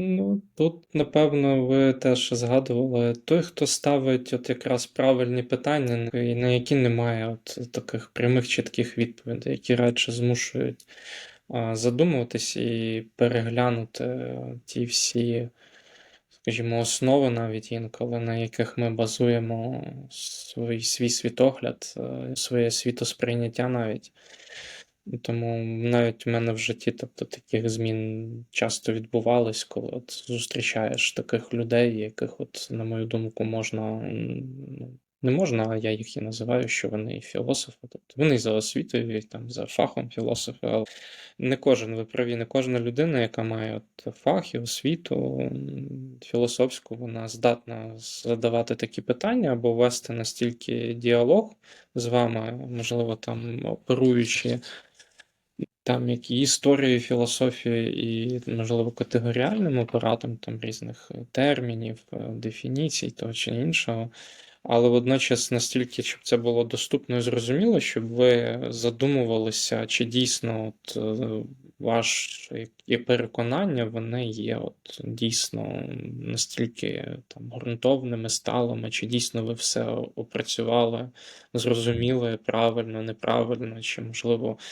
Ну, тут, напевно, ви теж згадували той, хто ставить от якраз правильні питання, на які немає от таких прямих чітких відповідей, які радше змушують задумуватись і переглянути ті всі, скажімо, основи навіть інколи, на яких ми базуємо свій, свій світогляд, е, своє світосприйняття навіть. Тому навіть в мене в житті, тобто таких змін часто відбувались, коли от зустрічаєш таких людей, яких, от, на мою думку, можна, ну, не можна, а я їх і називаю, що вони і філософи. Тобто вони за освітою, і там за фахом філософи, але не кожен, ви праві, не кожна людина, яка має от фах і освіту філософську, вона здатна задавати такі питання або вести настільки діалог з вами, можливо, там оперуючи там як і історією філософії, і, можливо, категоріальним апаратом там різних е, термінів, е, дефініцій того чи іншого. Але водночас настільки, щоб це було доступно і зрозуміло, щоб ви задумувалися, чи дійсно от, е, ваше переконання, вони є от дійсно настільки там ґрунтовними, сталими, чи дійсно ви все опрацювали, зрозуміли правильно, неправильно, чи можливо